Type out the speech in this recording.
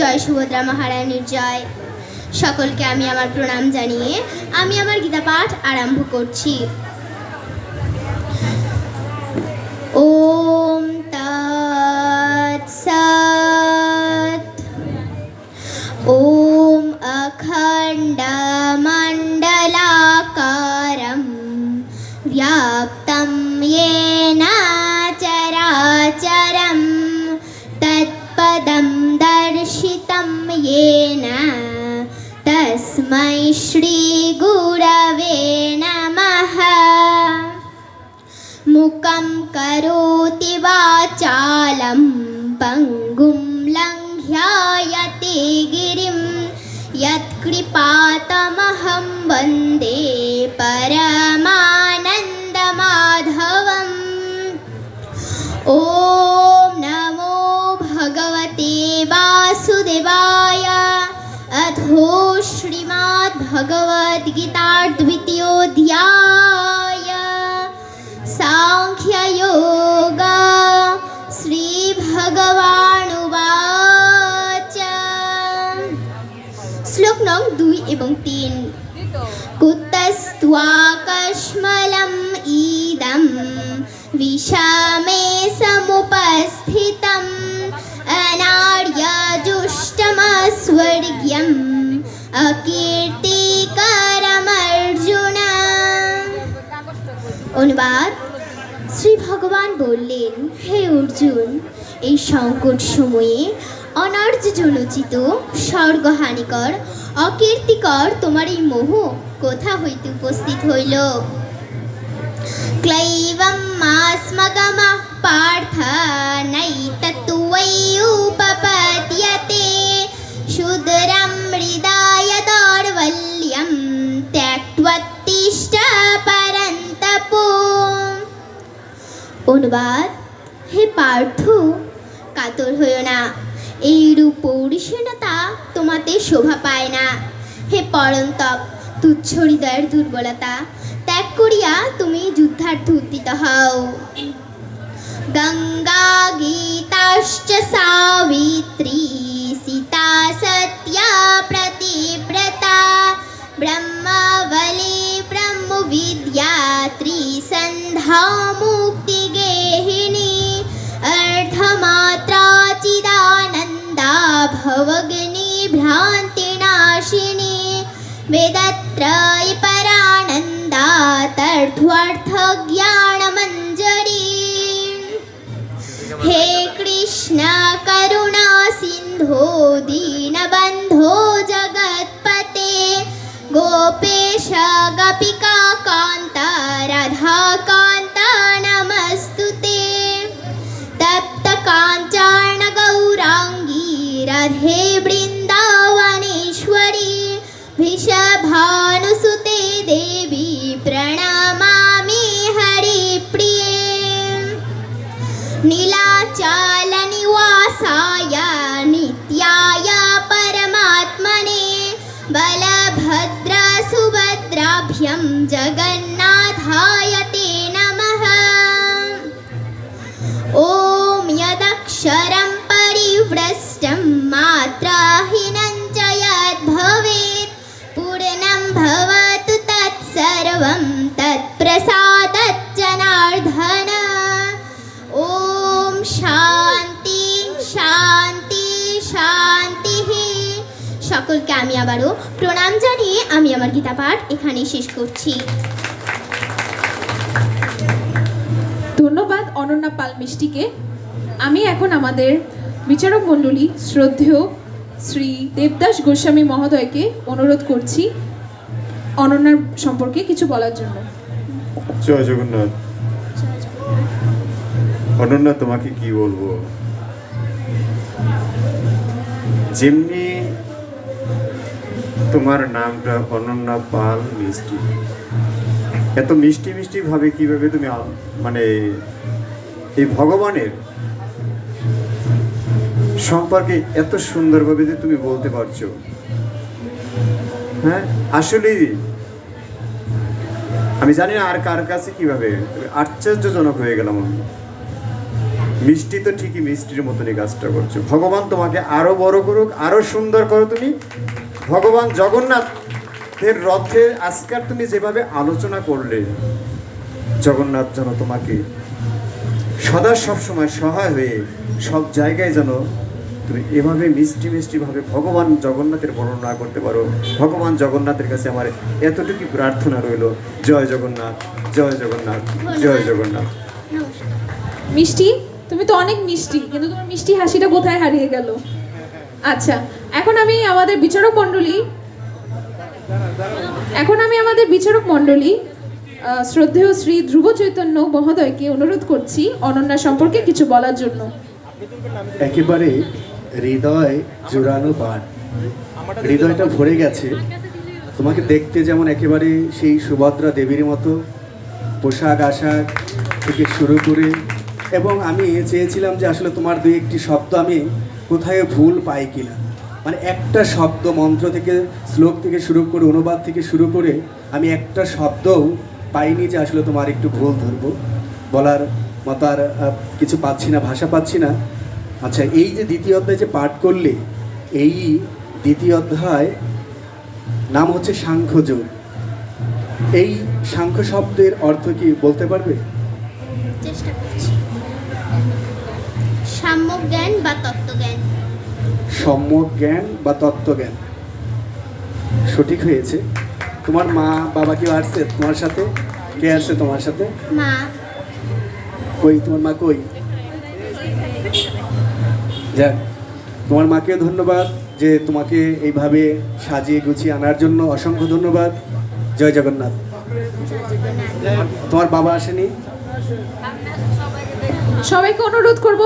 জয় সুভদ্রা মহারানীর জয়। সকলকে আমি আমার প্রণাম জানিয়ে আমি আমার গীতা পাঠ আরম্ভ করছি। तस्मै श्रीगुरवे नमः। मुखं करोति वाचालं पङ्गुं लङ्घ्यायते गिरिं। यत्कृपातमहं वन्दे परमानन्दमाधवम्। ॐ भगवद्गीता द्वितीयोध्याय सांख्य योग श्री साङ्ख्ययोग শ্রীভগবানুবাচ শ্লোক নং দুই এবং তিন कुतस्त्वाकश्मलम् ईदं, विषमे समुपस्थितम् अनार्यजुष्टमस्वर्ग्यम्, अकीर्ति অনুবাদ শ্রী ভগবান বললেন, হে অর্জুন, এই সংকট সময়ে অনার্য জনচিত স্বর্গহানিকর, অকীর্তিকর তোমার এই মোহ কোথা হইতে উপস্থিত হইল? ক্লাইবম মাস্মগমঃ পার্থ নৈতত্ত্বৈ অনুবাদ হে পার্থ, কাতর হইও না। এইরূপ পৌরুষীনতা তোমাতে শোভা পায় না। হে পরন্তপ, তুচ্ছ হৃদয়ের দুর্বলতা ত্যাগ করিয়া তুমি যুদ্ধার্থ উদ্দিত হও। গঙ্গা গীতাশ্চ সাবিত্রী, সীতা সত্যা প্রতিব্রতা, ব্রহ্মাবলী ব্রহ্ম বিদ্যা ত্রিসন্ধ্যা वेदत्रयी परानन्दातर्थ्वार्थज्ञानमञ्जरी हे कृष्ण करुणा सिन्धो दीनबन्धो जगत्पते। गोपेश गपिका कान्त राधाकान्त नमस्तु ते तप्त काञ्चन गौराङ्गी राधे वृषभानुसुते देवी प्रणमामि हरिप्रिये। नीलाचलनिवासाय नित्याय परमात्मने बलभद्रसुभद्राभ्यं जगन्नाथाय সকলকে আমি আবারও প্রণাম জানিয়ে আমি আমার গীতা পাঠ এখানেই শেষ করছি। ধন্যবাদ অনন্যা পাল মিষ্টিকে। আমি এখন আমাদের বিচারক মণ্ডলী শ্রদ্ধেয় শ্রী দেবদাস গোস্বামী মহোদয়কে অনুরোধ করছি অনন্যার সম্পর্কে কিছু বলার জন্য। জয় জগন্নাথ। অনন্যা তোমাকে কি বলব? যেমনি তোমার নামটা, অনন্যা পাল মিষ্টি। এত মিষ্টি মিষ্টি ভাবে কীভাবে তুমি মানে এই ভগবানের সম্পর্কে এত সুন্দরভাবে যে তুমি বলতে পারছ। হ্যাঁ? আসলেই আমি জানি না আর কার কাছে কীভাবে আশ্চর্যজনক হয়ে গেলাম আমি। মিষ্টি তো ঠিকই মিষ্টির মতনই কাজটা করছ। ভগবান তোমাকে আরও বড় করুক, আরও সুন্দর করো তুমি ভগবান জগন্নাথের রথের আজকার তুমি যেভাবে আলোচনা করলে, জগন্নাথ যেন তোমাকে সদা সবসময় সহায় হয়ে সব জায়গায় যেন তুমি এভাবে মিষ্টি মিষ্টি ভাবে ভগবান জগন্নাথের বর্ণনা করতে পারো। ভগবান জগন্নাথের কাছে আমার এতটুকু প্রার্থনা রইল। জয় জগন্নাথ জয় জগন্নাথ জয় জগন্নাথ। মিষ্টি? তুমি তো অনেক মিষ্টি, কিন্তু তোমার মিষ্টি হাসিটা কোথায় হারিয়ে গেল? আচ্ছা এখন আমি আমাদের বিচারক মণ্ডলী, এখন আমি আমাদের বিচারক মণ্ডলী শ্রদ্ধেয় শ্রী ধ্রুব চৈতন্য মহোদয়কে অনুরোধ করছি অনন্যা সম্পর্কে কিছু বলার জন্য। একেবারে হৃদয় জোড়ানো পান। হৃদয়টা ভরে গেছে। তোমাকে দেখতে যেমন একেবারে সেই সুভদ্রা দেবীর মতো, পোশাক আশাক থেকে শুরু করে, এবং আমি চেয়েছিলাম যে আসলে তোমার দুই একটি শব্দ আমি কোথায় ভুল পাই কিনা। মানে একটা শব্দ মন্ত্র থেকে, শ্লোক থেকে শুরু করে অনুবাদ থেকে শুরু করে আমি একটা শব্দও পাইনি যে আসলে তোমার একটু ভুল ধরবো। বলার মতো আর কিছু পাচ্ছি না, ভাষা পাচ্ছি না। আচ্ছা এই যে দ্বিতীয় অধ্যায় যে পাঠ করলে, এই দ্বিতীয় অধ্যায় নাম হচ্ছে সাংখ্যযোগ। এই সাংখ্য শব্দের অর্থ কি বলতে পারবে? চেষ্টা জ্ঞান বা তত্ত্বজ্ঞান। সম্যক জ্ঞান বা তত্ত্বজ্ঞান। সঠিক হয়েছে। তোমার মা বাবা কেউ আসছে তোমার সাথে? কে আসছে তোমার সাথে? মা। কই? তোমার মা কই? যাক তোমার মাকেও ধন্যবাদ যে তোমাকে এইভাবে সাজিয়ে গুছিয়ে আনার জন্য অসংখ্য ধন্যবাদ। জয় জগন্নাথ। তোমার বাবা আসেনি? সবাইকে অনুরোধ করব